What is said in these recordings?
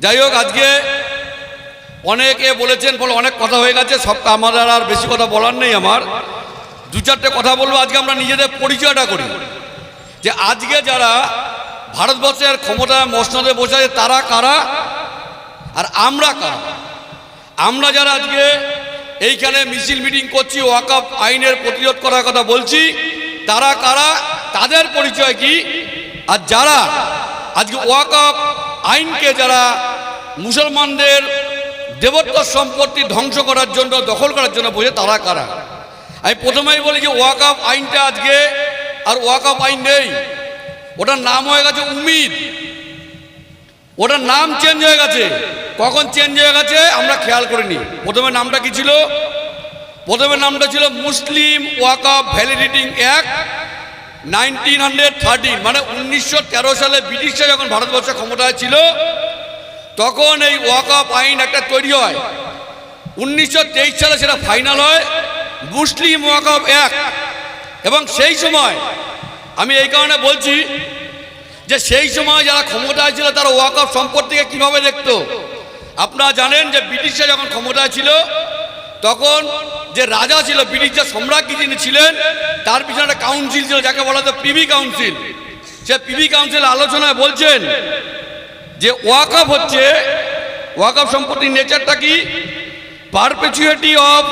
যাই হোক আজকে অনেকে বলেছেন, বলে অনেক কথা হয়ে গেছে, সব আমাদের আর বেশি কথা বলার নেই আমার। দু চারটে কথা বলব, আজকে আমরা নিজেদের পরিচয়টা করি। যে আজকে যারা ভারতবর্ষের ক্ষমতা মসনদে বসে তারা কারা? আর আমরা কারা? আমরা যারা আজকে এইখানে মিছিল মিটিং করছি ওয়াকআপ আইনের প্রতিরোধ করার কথা বলছি, তারা কারা? তাদের পরিচয় কি? আর যারা আজকে ওয়াকআপ আইনকে যারা মুসলমানদের দেবত্ব সম্পত্তি ধ্বংস করার জন্য, দখল করার জন্য বোঝে, তারা কারা? আমি প্রথমেই বলি যে ওয়াকআপ আইনটা আজকে আর ওয়াকআপ আইন নেই। ওটার নাম হয়ে গেছে উমিদ ওটার নাম চেঞ্জ হয়ে গেছে। কখন চেঞ্জ হয়ে গেছে আমরা খেয়াল করিনি। প্রথমে নামটা কি ছিল? প্রথমে নামটা ছিল Muslim Wakf validating act nineteen hundred thirteen মানে উনিশশো তেরো সালে ব্রিটিশরা যখন ভারতবর্ষে ক্ষমতায় ছিল, তখন এই ওয়াকআপ আইন একটা তৈরি হয়। উনিশশো তেইশ সালে সেটা ফাইনাল হয়, মুসলিম ওয়াকআপ অ্যাক্ট। এবং সেই সময়, আমি এই কারণে বলছি যে সেই সময় যারা ক্ষমতায় ছিল, তারা ওয়াকআপ সম্পত্তিকে কীভাবে দেখত? আপনারা জানেন যে ব্রিটিশরা যখন ক্ষমতায় ছিল, তখন যে রাজা ছিল, ব্রিটিশ যে সম্রাজ্ঞী যিনি ছিলেন, তার পিছনে একটা কাউন্সিল ছিল, যাকে বলা হতো পিভি কাউন্সিল সে পিভি কাউন্সিল আলোচনায় বলছেন যে ওয়াকআপ হচ্ছে ওয়াকআপ সম্পত্তির নেচারটা কি? Perpetuity of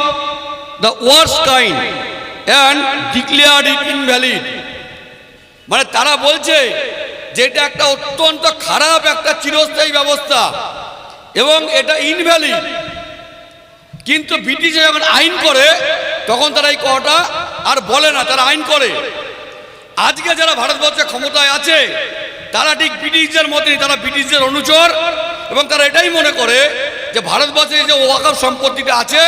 the worst kind and declared it invalid মানে তারা বলছে যে এটা একটা অত্যন্ত খারাপ একটা চিরস্থায়ী ব্যবস্থা এবং এটা ইনভ্যালিড কিন্তু ব্রিটিশে যখন আইন করে, তখন তারা এই কথাটা আর বলে না, তারা আইন করে। আজকে যারা ভারতবর্ষে ক্ষমতায় আছে, তারা ঠিক ব্রিটিশদের মতনই, তারা ব্রিটিশদের অনুচর, এবং তারা এটাই মনে করে যে ভারতবর্ষে যে ওয়াকফ সম্পত্তিটা আছে,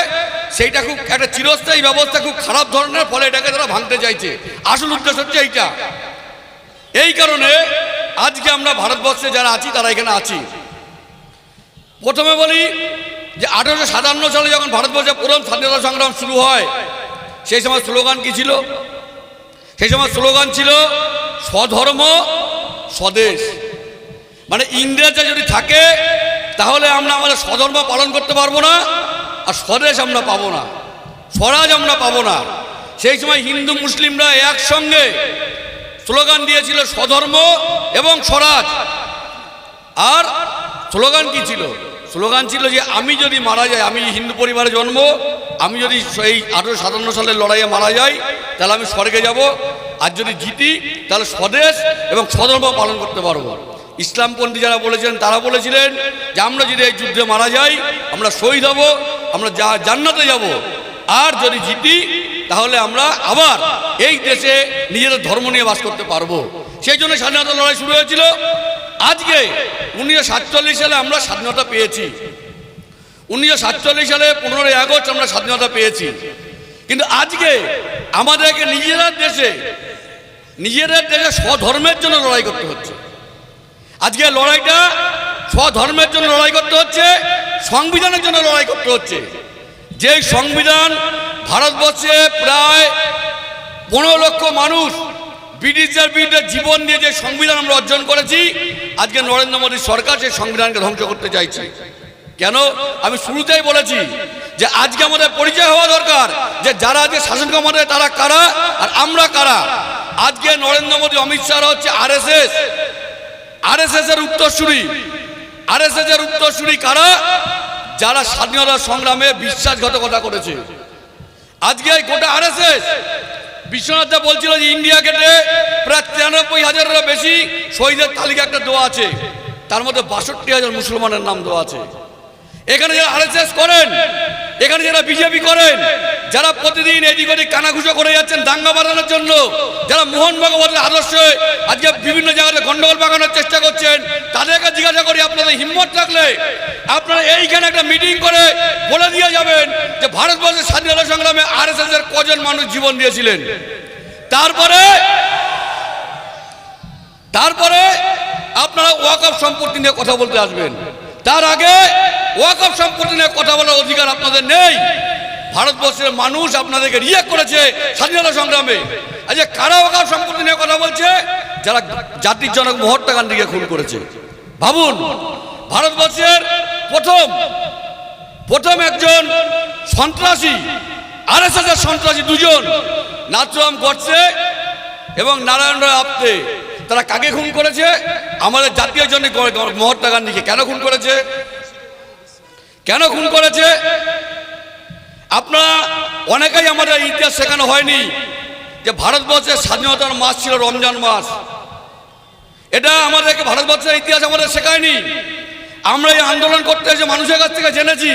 সেইটা খুব একটা চিরস্থায়ী ব্যবস্থা, খুব খারাপ ধরনের, ফলে এটাকে তারা ভাঙতে চাইছে। আসল উদ্দেশ্য হচ্ছে এইটা। এই কারণে আজকে আমরা ভারতবর্ষে যারা আছি, তারা এখানে আছি। প্রথমে বলি যে আঠেরোশো সাতান্ন সালে যখন ভারতবর্ষে প্রথম স্বাধীনতা সংগ্রাম শুরু হয়, সেই সময় স্লোগান কি ছিল? সেই সময় স্লোগান ছিল, স্বধর্ম, স্বদেশ। মানে ইংরেজরা যদি থাকে, তাহলে আমরা আমাদের স্বধর্ম পালন করতে পারব না, আর স্বদেশ আমরা পাবো না, স্বরাজ আমরা পাবো না। সেই সময় হিন্দু মুসলিমরা একসঙ্গে স্লোগান দিয়েছিল, স্বধর্ম এবং স্বরাজ। আর স্লোগান কি ছিল? স্লোগান ছিল যে আমি যদি মারা যাই, আমি হিন্দু পরিবারে জন্ম, আমি যদি এই আঠেরোশো সাতান্ন সালের লড়াইয়ে মারা যাই, তাহলে আমি স্বর্গে যাব। আর যদি জিতি, তাহলে স্বদেশ এবং স্বধর্ম পালন করতে পারব। ইসলামপন্থী যারা বলেছিলেন তারা বলেছিলেন যে আমরা যদি এই যুদ্ধে মারা যাই, আমরা শহীদ হব, আমরা যা জান্নাতে যাব। আর যদি জিতি, তাহলে আমরা আবার এই দেশে নিজেদের ধর্ম নিয়ে বাস করতে পারব। সেই জন্য স্বাধীনতা লড়াই শুরু হয়েছিল। আজকে উনিশশো সাতচল্লিশ সালে আমরা স্বাধীনতা পেয়েছি। উনিশশো সাতচল্লিশ সালে পনেরোই আগস্ট আমরা স্বাধীনতা পেয়েছি। কিন্তু আজকে আমাদেরকে নিজেরা দেশে, নিজেদের দেশে স্বধর্মের জন্য লড়াই করতে হচ্ছে। আজকে লড়াইটা স্বধর্মের জন্য লড়াই করতে হচ্ছে, সংবিধানের জন্য লড়াই করতে হচ্ছে। যে সংবিধান ভারতবর্ষে প্রায় পনেরো লক্ষ মানুষ ব্রিটিশদের বিরুদ্ধে জীবন দিয়ে যে সংবিধান আমরা অর্জন করেছি, আজকে নরেন্দ্র মোদী সরকার সেই সংবিধানকে ধ্বংস করতে চাইছে। কেন? আমি শুরুতেই বলেছি যে আজকে আমাদের পরিচয় হওয়া দরকার যে যারা আজকে শাসন ক্ষমতায় তারা কারা আর আমরা কারা? আজকে নরেন্দ্র মোদী, অমিত শাহ হচ্ছে R S S R S এর উত্তরসূরি। আর এস এর উত্তরসূরি কারা? যারা স্বাধীনতা সংগ্রামে বিশ্বাসঘাতকতা করেছে। আজকে গোটা R S S Bishwanath da বলছিল যে ইন্ডিয়া গেটে প্রায় তিরানব্বই হাজারেরও বেশি শহীদের তালিকা একটা দেওয়া আছে। তার মধ্যে বাষট্টি হাজার মুসলমানের নাম দেওয়া আছে। এখানে যারা আরএসএস করেন, এখানে যারা বিজেপি করেন, যারা প্রতিদিন এদিক ওদিক কানাঘুষো করে যাচ্ছেন দাঙ্গা বাঁধানোর জন্য, যারা মোহন ভগবতের আদর্শে আজকে বিভিন্ন জায়গাতে গন্ডগোল পাকানোর চেষ্টা করছেন, তাদেরকে জিজ্ঞাসা করি, আপনাদের হিম্মত থাকলে আপনারা এইখানে একটা মিটিং করে বলে দিয়ে যাবেন যে ভারতবর্ষের স্বাধীনতা সংগ্রামে আরএসএস এর কজন মানুষ জীবন দিয়েছিলেন। তারপরে তারপরে আপনারা ওয়াকফ সম্পত্তি নিয়ে কথা বলতে আসবেন। তার আগে ওয়াকফ সম্পত্তি নিয়ে কথা বলার অধিকার আপনাদের নেই। ভারতবর্ষের মানুষ আপনাদেরকে রিয়েক্ট করেছে স্বাধীনতা সংগ্রামে। আজকে কারা ওয়াকফ সম্পত্তি নিয়ে কথা বলছে? যারা জাতির জনক মহাত্মা গান্ধীকে খুন করেছে। ভাবুন, ভারতবর্ষের প্রথম প্রথম একজন সন্ত্রাসী আর এস সন্ত্রাসী দুজন, নাথরাম গডসে এবং নারায়ণ রায় আপ্তে। তারা কাকে খুন করেছে? আমাদের জাতীয় জন্য মহাত্মা গান্ধীকে কেন খুন করেছে? কেন খুন করেছে? আপনারা অনেকেই আমাদের ইতিহাস শেখানো হয়নি যে ভারতবর্ষের স্বাধীনতার মাস ছিল রমজান মাস। এটা আমাদেরকে ভারতবর্ষের ইতিহাস আমাদের শেখায়নি। আমরা এই আন্দোলন করতে এসে মানুষের কাছ থেকে জেনেছি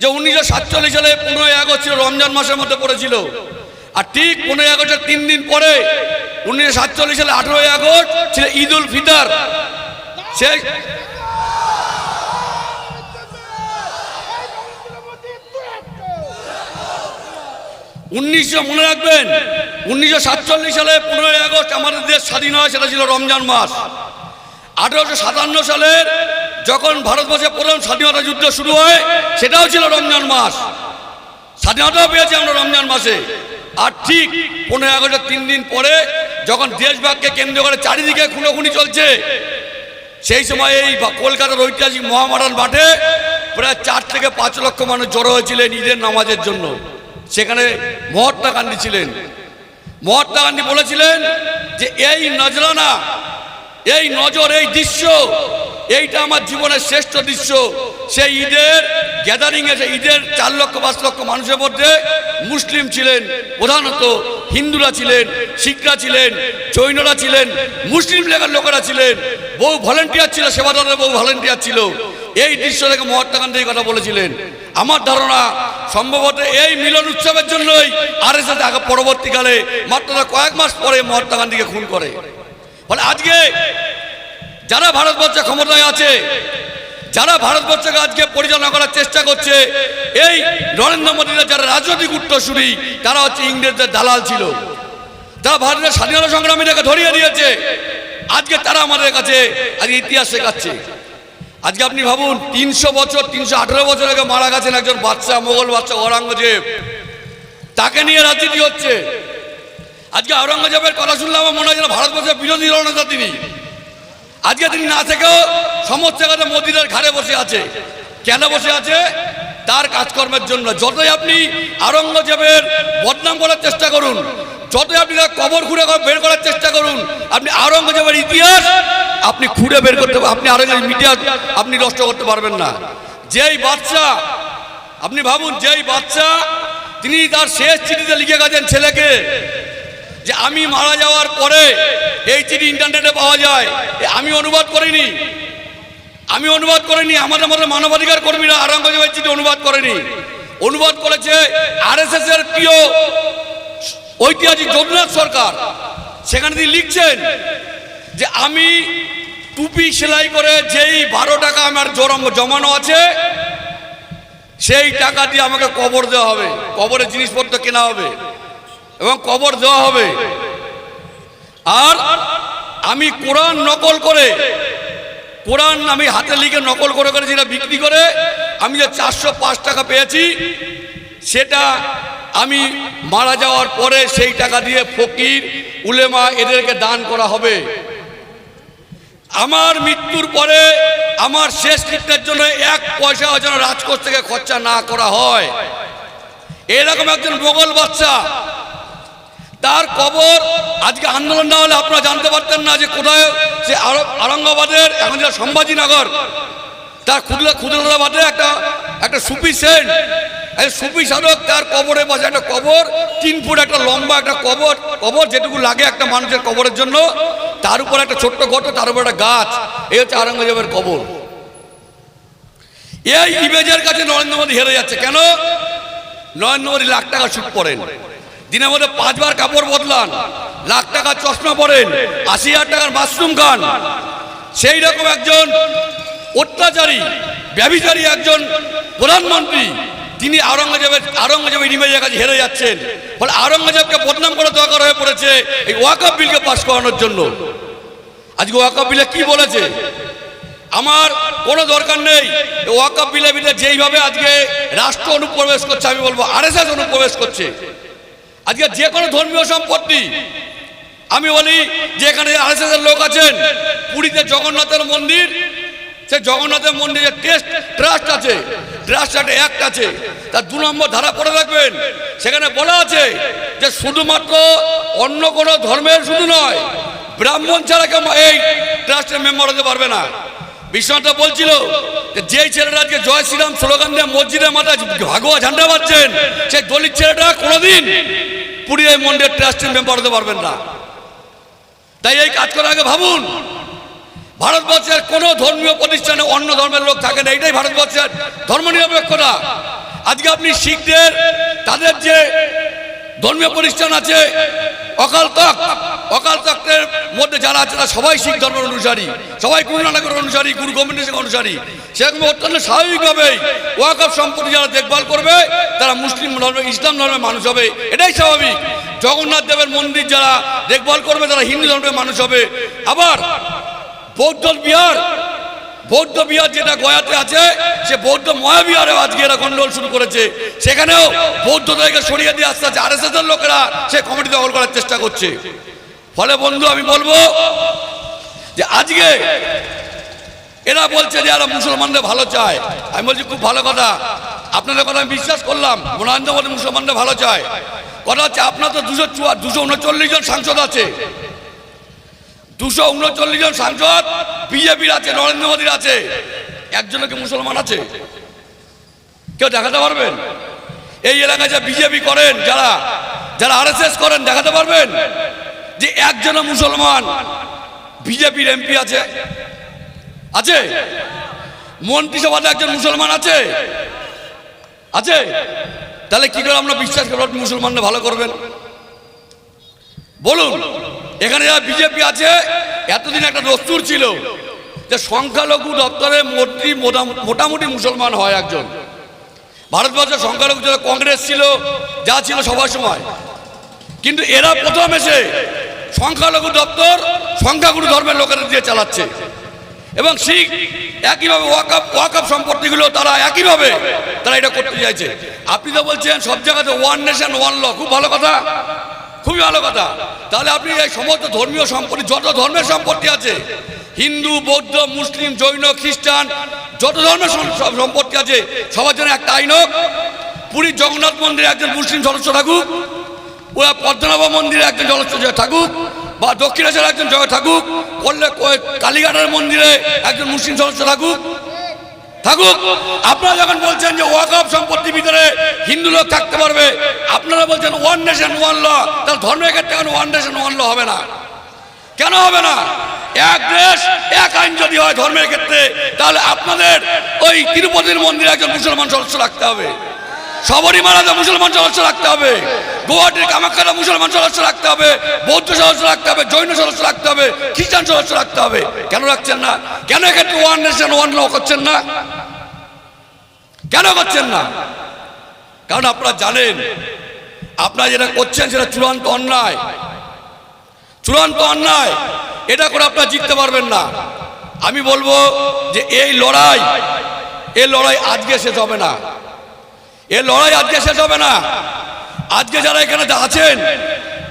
যে উনিশশো সাতচল্লিশ সালে পনেরোই আগস্ট ছিল রমজান মাসের মধ্যে পড়েছিল। আর ঠিক পনেরোই আগস্টের তিন দিন পরে উনিশশো সাতচল্লিশ সালে আঠেরোই আগস্ট ছিল ঈদ উল ফিতর। সেই উনিশশো মনে রাখবেন, উনিশশো সাতচল্লিশ সালে পনেরোই আগস্ট আমাদের দেশ স্বাধীন হয়, সেটা ছিল রমজান মাস। আঠারোশো সাতান্ন সালের যখন ভারতবর্ষে প্রথম স্বাধীনতা যুদ্ধ শুরু হয়, সেটাও ছিল রমজান মাস। স্বাধীনতাও পেয়েছি আমরা রমজান মাসে। আর ঠিক পনেরোই আগস্টের তিন দিন পরে যখন দেশভাগকে কেন্দ্র করে চারিদিকে খুনোখুনি চলছে, সেই সময় এই কলকাতার ঐতিহাসিক মহামারান মাঠে প্রায় চার থেকে পাঁচ লক্ষ মানুষ জড়ো হয়েছিলেন ঈদের নামাজের জন্য। সেখানে মহাত্মা গান্ধী ছিলেন। মহাত্মা গান্ধী বলেছিলেন যে, এই নজরানা, এই নজর, এই দৃশ্য এইটা আমার জীবনের শ্রেষ্ঠ দৃশ্য। সেই ঈদের গ্যাদারিং এ, সেই ঈদের চার লক্ষ, পাঁচ লক্ষ মানুষের মধ্যে মুসলিম ছিলেন, প্রধানত হিন্দুরা ছিলেন, শিখরা ছিলেন, জৈনরা ছিলেন, মুসলিম লেখার লোকেরা ছিলেন। বহু ভলেন্টিয়ার ছিল, সেবাদারের বহু ভলেন্টিয়ার ছিল। এই দৃশ্য থেকে মহাত্মা গান্ধী কথা বলেছিলেন। আমার ধারণা, সম্ভবত এই মিলন উৎসবের জন্যই আর এস পরবর্তীকালে মাত্র কয়েক মাস পরে মহাত্মা গান্ধীকে খুন করে। ফলে আজকে যারা ভারতবর্ষে ক্ষমতায় আছে, যারা ভারতবর্ষকে আজকে পরিচালনা করার চেষ্টা করছে, এই নরেন্দ্র মোদীরা যারা রাজনৈতিক উত্তরসূরি, তারা হচ্ছে ইংরেজদের দালাল ছিল। যারা ভারতের স্বাধীনতা সংগ্রামীদেরকে ধরিয়ে দিয়েছে, আজকে তারা আমাদের কাছে আজ ইতিহাস শেখাচ্ছে। আজকে আপনি ভাবুন, তিনশো বছর, তিনশো আঠেরো বছর আগে মারা গেছেন একজন বাচ্চা মোগল বাচ্চা ঔরঙ্গজেব। তাকে নিয়ে রাজনীতি হচ্ছে। আজকে ঔরঙ্গজেবের কথা শুনলে আমার মনে হয় যেন ভারতবর্ষের বিরোধী রণনেতা তিনি। আজকে তিনি না থেকেও সমস্ত জায়গাতে মোদীদের ঘাড়ে বসে আছে। কেন বসে আছে? তার কাজকর্মের জন্য। যতই আপনি আওরঙ্গজেবের বদনাম করার চেষ্টা করুন, যতই আপনি কবর খুঁড়ে বের করার চেষ্টা করুন, আপনি আওরঙ্গজেবের ইতিহাস আপনি খুঁড়ে বের করতে আপনি আওরঙ্গজেব মিডিয়া আপনি নষ্ট করতে পারবেন না। যেই বাচ্চা আপনি ভাবুন, যেই বাচ্চা তিনি তার শেষ চিঠিতে লিখে গেছেন ছেলেকে। যে আমি মারা যাওয়ার পরে এই চিঠি ইন্টারনেটে পাওয়া যায়। আমি অনুবাদ করিনি। আমি অনুবাদ করিনি। আমাদের মধ্যে মানবাধিকার কর্মীরা আরঙ্গজেবের চিঠি অনুবাদ করেনি। অনুবাদ করেছে আরএসএস এর প্রিয় ঐতিহাসিক যদুনাথ সরকার। সেখানে তিনি লিখছেন যে আমি টুপি সেলাই করে যেই বারো টাকা আমার জমানো আছে, সেই টাকা দিয়ে আমাকে কবর দেওয়া হবে। কবরের জিনিসপত্র কেনা হবে। এবং কবর দেওয়া হবে। আর আমি কোরআন নকল করে, কোরআন আমি হাতে লিখে নকল করে করে যেটা বিক্রি করে, আমি যে চারশো পাঁচ টাকা পেয়েছি, সেটা আমি মারা যাওয়ার পরে সেই টাকা দিয়ে ফকির, উলেমা এদেরকে দান করা হবে। আমার মৃত্যুর পরে আমার শেষ কৃত্যের জন্য এক পয়সা যেন রাজকোষ থেকে খরচা না করা হয়। এরকম একজন মোগল বাচ্চা তার কবর আজকে আন্দোলন না হলে আপনারা জানতে পারতেন না যে কোথায় সে আরঙ্গাবাদের এখন যেটা সম্ভাজিনগর, তার খুদলা খুদলাবাদে একটা একটা সুপি সেন। এই সুপি সাধক তার কবরে বসে একটা কবর, তিন ফুট একটা লম্বা একটা কবর কবর যেটুকু লাগে একটা মানুষের কবরের জন্য, তার উপর একটা ছোট্ট গর্ত, তার উপর একটা গাছ। এই হচ্ছে আরঙ্গজেবের কবর। এই ইমেজের কাছে নরেন্দ্র মোদী হেরে যাচ্ছে। কেন? নরেন্দ্র মোদী লাখ টাকা সুদ পড়েন দিনের মধ্যে পাঁচবার কাপড় বদলান। লাখ টাকার চশমা পরেন, আশি হাজার টাকার মাশরুম খান। সেই রকম একজন অত্যাচারী, ব্যভিচারী একজন প্রধানমন্ত্রী, তিনি আওরঙ্গজেবের আওরঙ্গজেবের ইমেজের কাছে হেরে যাচ্ছেন। ফলে আওরঙ্গজেবকে বদনাম করা দরকার হয়ে পড়েছে এই ওয়াকআপ বিলকে পাশ করানোর জন্য। আজকে ওয়াকআপ বিলে কি বলেছে? আমার কোনো দরকার নেই। ওয়াকআপ বিলে বিলে যেইভাবে আজকে রাষ্ট্র অনুপ্রবেশ করছে, আমি বলব আরএসএস অনুপ্রবেশ করছে। আজকে যে কোনো ধর্মীয় সম্পত্তি, আমি বলি যে এখানে আরএসএস এর লোক আছেন, পুরীতে জগন্নাথের মন্দির, সে জগন্নাথের মন্দিরে টেস্ট, ট্রাস্ট আছে, ট্রাস্ট একটা অ্যাক্ট আছে তার দু নম্বর ধারা পড়ে রাখবেন, সেখানে বলা আছে যে শুধুমাত্র অন্য কোনো ধর্মের শুধু নয়, ব্রাহ্মণ ছাড়া কেউ এই ট্রাস্টের মেম্বার হতে পারবে না। বিশ্বনাথ বলছিল যে ছেলেটা আজকে জয় শ্রীরাম স্লোগান দিয়ে মসজিদের মাথায় ভাগোয়া ঝান্ডা পাচ্ছেন সেই দলিত ছেলেটা কোনোদিন পুরী এই মন্দিরের ট্রাস্টের মেম্বার হতে পারবেন না। তাই এই কাজ করার আগে ভাবুন, ভারতবর্ষের কোনো ধর্মীয় প্রতিষ্ঠানে অন্য ধর্মের লোক থাকে না, এটাই ভারতবর্ষের ধর্ম ধর্মনিরপেক্ষতা আজকে আপনি শিখদের, তাদের যে ধর্মীয় প্রতিষ্ঠান আছে, অকাল তক্ত অকাল তক্তের মধ্যে যারা আছে তারা সবাই শিখ ধর্মের অনুসারী, সবাই গুরু নানকের অনুসারী, গুরু গোবিন্দ সিং অনুসারী। সেরকম অত্যন্ত স্বাভাবিকভাবেই ওয়াকফ সম্পত্তি যারা দেখভাল করবে, তারা মুসলিম ধর্মে, ইসলাম ধর্মের মানুষ হবে, এটাই স্বাভাবিক। জগন্নাথ দেবের মন্দির যারা দেখভাল করবে, তারা হিন্দু ধর্মের মানুষ হবে। আবার বৌদ্ধ বিহার বৌদ্ধ বিহার যেটা গয়াতে আছে, সে বৌদ্ধ মহাবিহারেও আজকে এরা গন্ডগোল শুরু করেছে। সেখানেও বৌদ্ধদেরকে সরিয়ে দিয়ে আসতে আছে আর এস এর লোকেরা, সে কমিটি দখল করার চেষ্টা করছে। ফলে বন্ধু, আমি বলব যে আজকে এরা বলছে যে এরা মুসলমানদের ভালো চায়। আমি বলছি, খুব ভালো কথা। আপনাদের কথা আমি বিশ্বাস করলাম বলে মুসলমানদের ভালো চায়। কথা হচ্ছে আপনার তো দুশো দুশো উনচল্লিশ জন সাংসদ আছে। দুশো উনচল্লিশ জন সাংসদ বিজেপির আছে, নরেন্দ্র মোদীর আছে। একজনও কি মুসলমান আছে? কেউ দেখাতে পারবেন? এই এলাকায় যা বিজেপি করেন, যারা যারা আরএসএস করেন, দেখাতে পারবেন? যে একজনও মুসলমান বিজেপির এমপি আছে। আছে? মন্ত্রিসভাতে একজন মুসলমান আছে? আছে? তাহলে কি করে আমরা বিশ্বাস করব মুসলমানরা ভালো করবেন? বলুন। এখানে যারা বিজেপি আছে, এতদিন একটা দস্তুর ছিল যে সংখ্যালঘু দপ্তরের মন্ত্রী মোটা- মোটামুটি মুসলমান হয় একজন। ভারতবর্ষের সংখ্যালঘু যারা কংগ্রেস ছিল, যা ছিল সবার সময়। কিন্তু এরা প্রথম এসে সংখ্যালঘু দপ্তর সংখ্যাগুরু ধর্মের লোকেরা দিয়ে চালাচ্ছে। এবং শিখ একইভাবে ওয়াকাপ ওয়াকাপ সম্পত্তিগুলো তারা একইভাবে তারা এটা করতে চাইছে। আপনি তো বলছেন সব জায়গাতে ওয়ান নেশন ওয়ান ল খুব ভালো কথা। খুবই ভালো কথা। তাহলে আপনি এই সমস্ত ধর্মীয় সম্পত্তি, যত ধর্মের সম্পত্তি আছে, হিন্দু, বৌদ্ধ, মুসলিম, জৈন, খ্রিস্টান, যত ধর্মের সম্পত্তি আছে, সবার জন্য একটা আইন হোক। পুরীর জগন্নাথ মন্দিরে একজন মুসলিম সদস্য থাকুক, ওরা পদ্মনাভ মন্দিরে একজন সদস্য থাকুক, বা দক্ষিণেশ্বরে একজন জয় থাকুক কো- কালীঘাটের মন্দিরে একজন মুসলিম সদস্য থাকুক থাকুক, আপনারা যখন বলছেন যে ওয়াকফ সম্পত্তির ভিতরে হিন্দু লোক থাকতে পারবে, আপনারা বলছেন ওয়ান নেশন ওয়ান ল তাহলে ধর্মের ক্ষেত্রে এখন ওয়ান নেশন ওয়ান ল হবে না। কেন হবে না? এক দেশ, এক আইন যদি হয় ধর্মের ক্ষেত্রে, তাহলে আপনাদের ওই তিরুপতির মন্দিরে একজন মুসলমান সদস্য রাখতে হবে। সবরীমালাতে মুসলমান সদস্য রাখতে হবে। গুয়াহাটির কামাখ্যাতে মুসলমান সদস্য রাখতে হবে, বৌদ্ধ সদস্য রাখতে হবে, জৈন সদস্য রাখতে হবে, খ্রিস্টান সদস্য রাখতে হবে। কেন রাখছেন না? কেন এক্ষেত্রে ওয়ান নেশন ওয়ান ল করছেন না? কেন করছেন না? কারণ আপনারা জানেন, আপনারা যেটা করছেন সেটা চূড়ান্ত অন্যায়। চূড়ান্ত অন্যায়, এটা করে আপনারা জিততে পারবেন না। আমি বলব যে এই লড়াই এই লড়াই আজকে শেষ হবে না। এই লড়াই আজকে শেষ হবে না। আজকে যারা এখানে আছেন,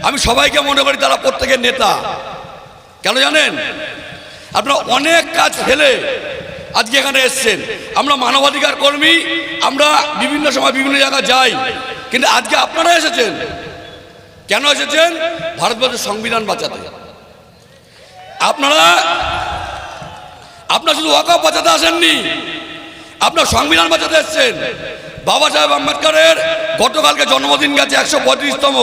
আমি সবাইকে মনে করি তারা প্রত্যেকের নেতা। কেন জানেন? আপনারা অনেক কাজ ফেলে আজকে এখানে এসছেন। আমরা মানবাধিকার কর্মী, আমরা বিভিন্ন সময় বিভিন্ন জায়গায় যাই, কিন্তু আজকে আপনারা এসেছেন। কেন এসেছেন? ভারতবর্ষের সংবিধান বাঁচাতে। আপনারা আপনারা শুধু ওয়াকফ বাঁচাতে আসেননি, আপনার সংবিধান বাঁচাতে এসছেন। বাবা সাহেব আম্বেদকরের গতকালকে জন্মদিন গেছে একশো পঁয়ত্রিশতম।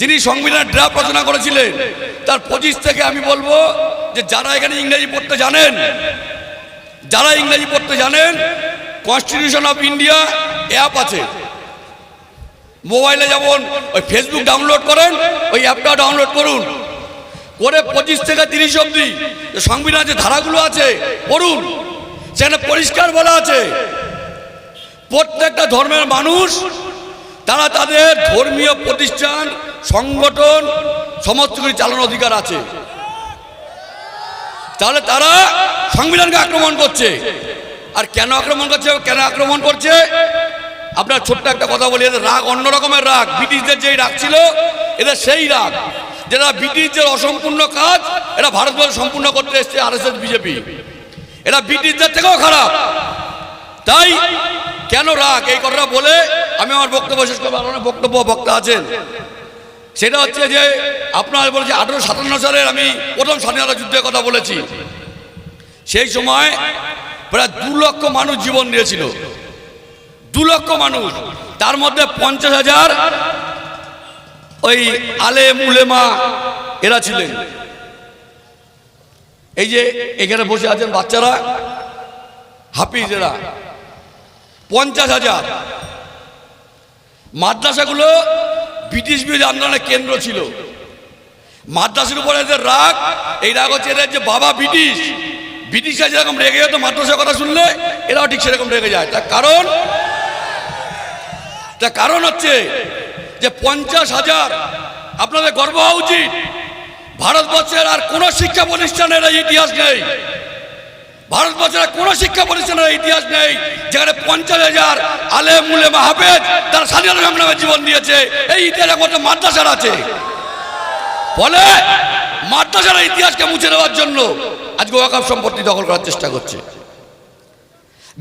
তিনি সংবিধানের ড্রাফট রচনা করেছিলেন। তার পঁচিশ থেকে আমি বলব যে যারা এখানে ইংরেজি পড়তে জানেন, যারা ইংরেজি পড়তে জানেন কনস্টিটিউশন অফ ইন্ডিয়া অ্যাপ আছে। মোবাইলে যেমন ওই ফেসবুক ডাউনলোড করেন, ওই অ্যাপটা ডাউনলোড করুন। করে পঁচিশ থেকে তিরিশ অব্দি সংবিধানের যে ধারাগুলো আছে, পড়ুন। সেখানে পরিষ্কার বলা আছে প্রত্যেকটা ধর্মের মানুষ, তারা তাদের ধর্মীয় প্রতিষ্ঠান, সংগঠন, সমস্ত কিছু চালানোর অধিকার আছে। তাহলে তারা সংবিধানকে আক্রমণ করছে। আর কেন আক্রমণ করছে কেন আক্রমণ করছে? আপনার ছোট্ট একটা কথা বলি, এদের রাগ অন্য রকমের রাগ। ব্রিটিশদের যেই রাগ ছিল, এদের সেই রাগ। যেটা ব্রিটিশদের অসম্পূর্ণ কাজ এটা ভারতবর্ষ সম্পূর্ণ করতে এসছে আর এস বিজেপি। এরা ব্রিটিশদের থেকেও খারাপ। তাই কেন রাগ? এই কথাটা বলে আমি আমার বক্তব্য শেষ করব। অনেক বক্তব্য বক্তা আছেন। সেটা হচ্ছে যে আপনার বলেছে আঠেরো সাতান্ন সালের আমি প্রথম স্বাধীনতা যুদ্ধের কথা বলেছি। সেই সময় প্রায় দু লক্ষ মানুষ জীবন দিয়েছিল। দু লক্ষ মানুষ। তার মধ্যে পঞ্চাশ হাজার ওই আলেম, উলেমা এরা ছিলেন। এই যে এখানে বসে আছেন বাচ্চারা, হাফিজ এরা। পঞ্চাশ হাজার। মাদ্রাসাগুলো ব্রিটিশ বিরোধী আন্দোলনের কেন্দ্র ছিল। মাদ্রাসার উপরে এদের রাগ, এই রাগ হচ্ছে এদের যে বাবা ব্রিটিশ। ব্রিটিশরা যেরকম রেগে যেত মাদ্রাসার কথা শুনলে, এরাও ঠিক সেরকম রেগে যায়। তার কারণ? তার কারণ হচ্ছে যে পঞ্চাশ হাজার আপনাদের গর্ব হওয়া উচিত। ভারতবর্ষের আর কোনো শিক্ষা প্রতিষ্ঠানের ইতিহাস নেই। ভারতবর্ষের কোনো শিক্ষা প্রতিষ্ঠানের ইতিহাস নেই, যেখানে পঞ্চাশ হাজার আলেম মুলে মাহাবেদ তারা স্বাধীনতা জীবন দিয়েছে। এই ইতিহাস একমাত্র মাদ্রাসার আছে। ফলে মাদ্রাসার ইতিহাসকে মুছে দেওয়ার জন্য আজকে ওয়াকাফ সম্পত্তি দখল করার চেষ্টা করছে।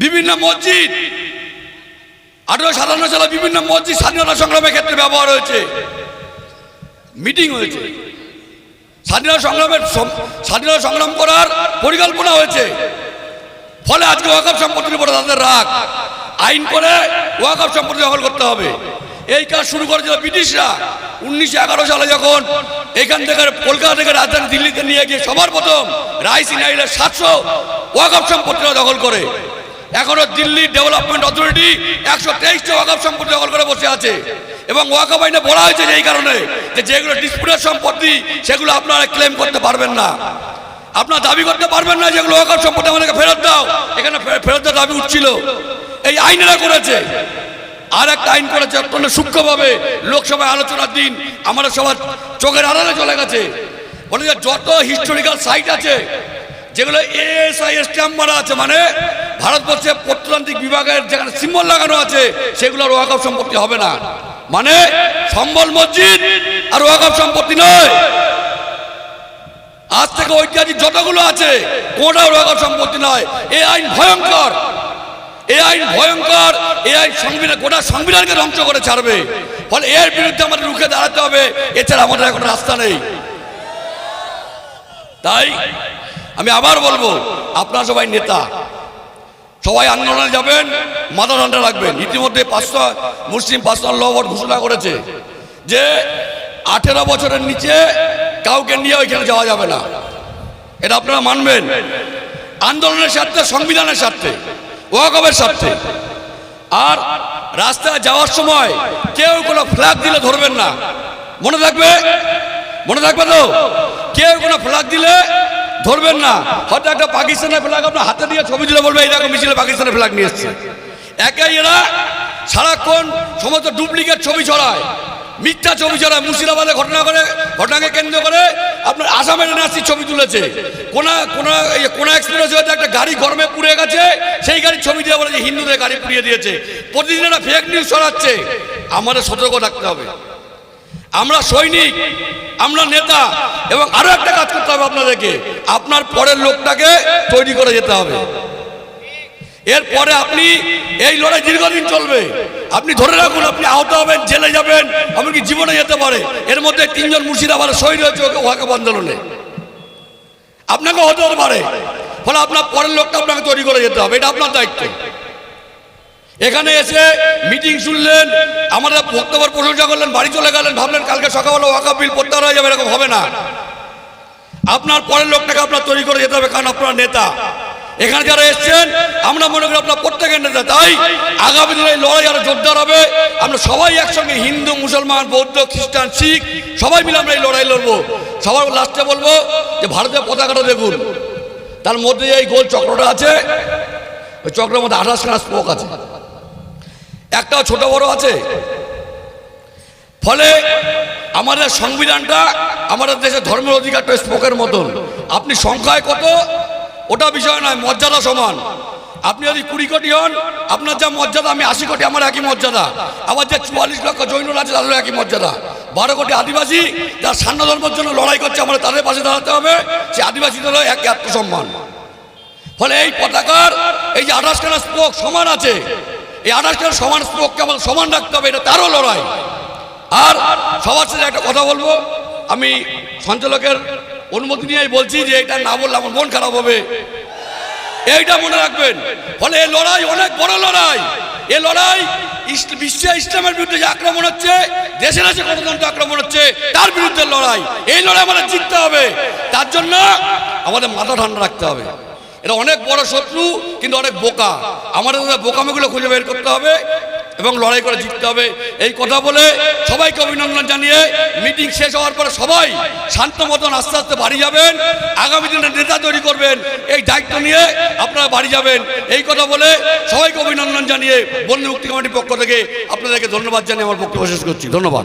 বিভিন্ন মসজিদ আঠারো সাতান্ন সালে বিভিন্ন মসজিদ স্বাধীনতা সংগ্রামের ক্ষেত্রে ব্যবহার হয়েছে। মিটিং হয়েছে। স্বাধীনতা সংগ্রামের স্বাধীনতা সংগ্রাম করার পরিকল্পনা হয়েছে। ফলে আজকে ওয়াকফ সম্পত্তির উপরে তাদের রাগ। আইন করে ওয়াকফ সম্পত্তি দখল করতে হবে। এই কাজ শুরু করেছিল ব্রিটিশরা। উনিশশো এগারো সালে যখন এখান থেকে কলকাতা থেকে রাজধানী দিল্লিতে নিয়ে গিয়ে সবার প্রথম রাইসিনাইলের সাতশো ওয়াকফ সম্পত্তিরা দখল করে। এখনও দিল্লি ডেভেলপমেন্ট অথরিটি একশো তেইশটা ওয়াকফ সম্পত্তি দখল করে বসে আছে। এবং ওয়াকফ আইনে বলা হয়েছে যে এই কারণে যে যেগুলো ডিসপুটের সম্পত্তি, সেগুলো আপনারা ক্লেম করতে পারবেন না। আপনার দাবি করতে পারবেন না যেগুলো ওয়াকফ সম্পত্তি আমাদেরকে ফেরত দাও। এখানে ফেরত দেওয়ার দাবি উঠছিল। এই আইনেরা করেছে। আর একটা আইন করেছে অত্যন্ত সূক্ষ্মভাবে লোকসভায় আলোচনার দিন। আমাদের সবার চোখের আড়ালে চলে গেছে। বলে যে যত হিস্টোরিক্যাল সাইট আছে যেগুলো এএসআই স্ট্যাম্প মারা আছে মানে ভারতবর্ষে প্রত্নতান্ত্রিক বিভাগের যেখানে সিম্বল লাগানো আছে, সেগুলোর ওয়াকফ সম্পত্তি হবে না। মানে সম্বল মসজিদ আর ওয়াকফ সম্পত্তি নয়। আজ থেকে ঐতিহাসিক যতগুলো আছে, কোনটাও ওয়াকফ সম্পত্তি নয়। এ আইন ভয়ঙ্কর। এ আইন ভয়ঙ্কর। এই আইন সংবিধান, গোটা সংবিধানকে ধ্বংস করে ছাড়বে। ফলে এর বিরুদ্ধে আমাদের রুখে দাঁড়াতে হবে। এছাড়া আমাদের এখন রাস্তা নেই। তাই আমি আবার বলব, আপনারা সবাই নেতা। সবাই আন্দোলনে যাবেন, মাথা ঠান্ডা রাখবেন। ইতিমধ্যে পাঁচটা মুসলিম পার্সোনাল ল ঘোষণা করেছে যে আঠেরো বছরের নিচে কাউকে নিয়ে ওইখানে যাওয়া যাবে না। এটা আপনারা মানবেন। আন্দোলনের স্বার্থে, সংবিধানের স্বার্থে ওয়াকবের স্বার্থে। আর রাস্তায় যাওয়ার সময় কেউ কোনো ফ্ল্যাগ দিলে ধরবেন না। মনে থাকবে? মনে থাকবে তো? কেউ কোনো ফ্ল্যাগ দিলে ধরবেন না। হয়তো একটা পাকিস্তানের ফ্ল্যাগ আপনার হাতে দিয়ে ছবি তুলে বলবে এইরকম মিছিলে পাকিস্তানের ফ্ল্যাগ নিয়ে এসছে। একাই এরা সারাক্ষণ সমস্ত ডুপ্লিকেট ছবি ছড়ায়, মিথ্যা ছবি ছড়ায়, মুর্শিদাবাদে ঘটনা করে, ঘটনাকে কেন্দ্র করে আপনার আসামের এনআরসি ছবি তুলেছে। কোনা কোনা কোনা এক্সপ্রেস হয়তো একটা গাড়ি গরমে পুড়ে গেছে, সেই গাড়ির ছবি দিয়ে বলে যে হিন্দুদের গাড়ি পুড়িয়ে দিয়েছে। প্রতিদিন একটা ফেক নিউজ ছড়াচ্ছে। আমাদের সতর্ক থাকতে হবে। আমরা সৈনিক, আমরা নেতা এবং আরও একটা কাজ করতে হবে আপনাদেরকে। আপনার পরের লোকটাকে তৈরি করে যেতে হবে। এরপরে আপনি এই লড়াই দীর্ঘদিন চলবে। আপনি ধরে রাখুন, আপনি আহত হবেন, জেলে যাবেন, এমনকি জীবনে যেতে পারে। এর মধ্যে তিনজন মুর্শিদাবাদের শহীদ হয়েছে ওকে ওয়াকাব আন্দোলনে। আপনাকে হতে পারে। ফলে আপনার পরের লোকটা আপনাকে তৈরি করে যেতে হবে। এটা আপনার দায়িত্ব। এখানে এসে মিটিং শুনলেন, আমাদের বক্তব্য প্রশংসা করলেন, বাড়ি চলে গেলেন, ভাবলেন কালকে সকালবেলা ওয়াকাব বিল প্রত্যাহার হয়ে যাবে, এরকম হবে না। আপনার পরের লোকটাকে আপনার তৈরি করে যেতে হবে, কারণ আপনার নেতা। এখানে যারা এসছেন, আমরা মনে করি আপনার প্রত্যেকের নেতা, তাই আগামী দিনে লড়াই আরও জোরদার হবে। আমরা সবাই একসঙ্গে হিন্দু, মুসলমান, বৌদ্ধ, খ্রিস্টান, শিখ, সবাই মিলে আমরা এই লড়াই লড়বো। সবার লাস্টে বলব যে ভারতের পতাকাটা দেখুন। তার মধ্যে এই গোল চক্রটা আছে, ওই চক্রের মধ্যে আঠাশখানা স্পোক আছে। একটাও ছোট বড় আছে। ফলে আমাদের সংবিধানটা আমাদের দেশের ধর্মের অধিকারটা স্পোকের মতন। আপনি সংখ্যায় কত, ওটা বিষয় নয়, মর্যাদা সমান। আপনি যদি কুড়ি কোটি হন, আপনার যা মর্যাদা, আমি আশি কোটি, আমার একই মর্যাদা। আবার যে চুয়াল্লিশ লক্ষ জৈন আছে, তাদেরও একই মর্যাদা। বারো কোটি আদিবাসী, যারা সান্য ধর্মের জন্য লড়াই করছে, আমাদের তাদের পাশে দাঁড়াতে হবে। সে আদিবাসীদেরও একই আত্মসম্মান। ফলে এই পতাকার, এই যে আঠাশখানা স্পোক সমান আছে। এই আঠাশখানা সমান স্পোককে আমাদের সমান রাখতে হবে, এটা তারও লড়াই। আর সবার সাথে একটা কথা বলব, আমি সঞ্চালকের অনুমতি নিয়ে বলছি যে এটা না বললে আমার মন খারাপ হবে। এইটা মনে রাখবেন, ফলে এই লড়াই অনেক বড় লড়াই। এই লড়াই বিশ্বে ইসলামের বিরুদ্ধে যে আক্রমণ হচ্ছে দেশের আছে গণতন্ত্র আক্রমণ হচ্ছে, তার বিরুদ্ধে লড়াই। এই লড়াই আমাদের জিততে হবে। তার জন্য আমাদের মাথা ঠান্ডা রাখতে হবে। এটা অনেক বড় শত্রু, কিন্তু অনেক বোকা। আমাদের বোকামিগুলো খুঁজে বের করতে হবে এবং লড়াই করে জিততে হবে। এই কথা বলে সবাইকে অভিনন্দন জানিয়ে মিটিং শেষ হওয়ার পরে সবাই শান্ত মতন আস্তে আস্তে বাড়ি যাবেন। আগামী দিনে নেতা তৈরি করবেন। এই দায়িত্ব নিয়ে আপনারা বাড়ি যাবেন। এই কথা বলে সবাইকে অভিনন্দন জানিয়ে বন্ধু মুক্তি কমিটির পক্ষ থেকে আপনাদেরকে ধন্যবাদ জানিয়ে আমার পক্ষে শেষ করছি। ধন্যবাদ।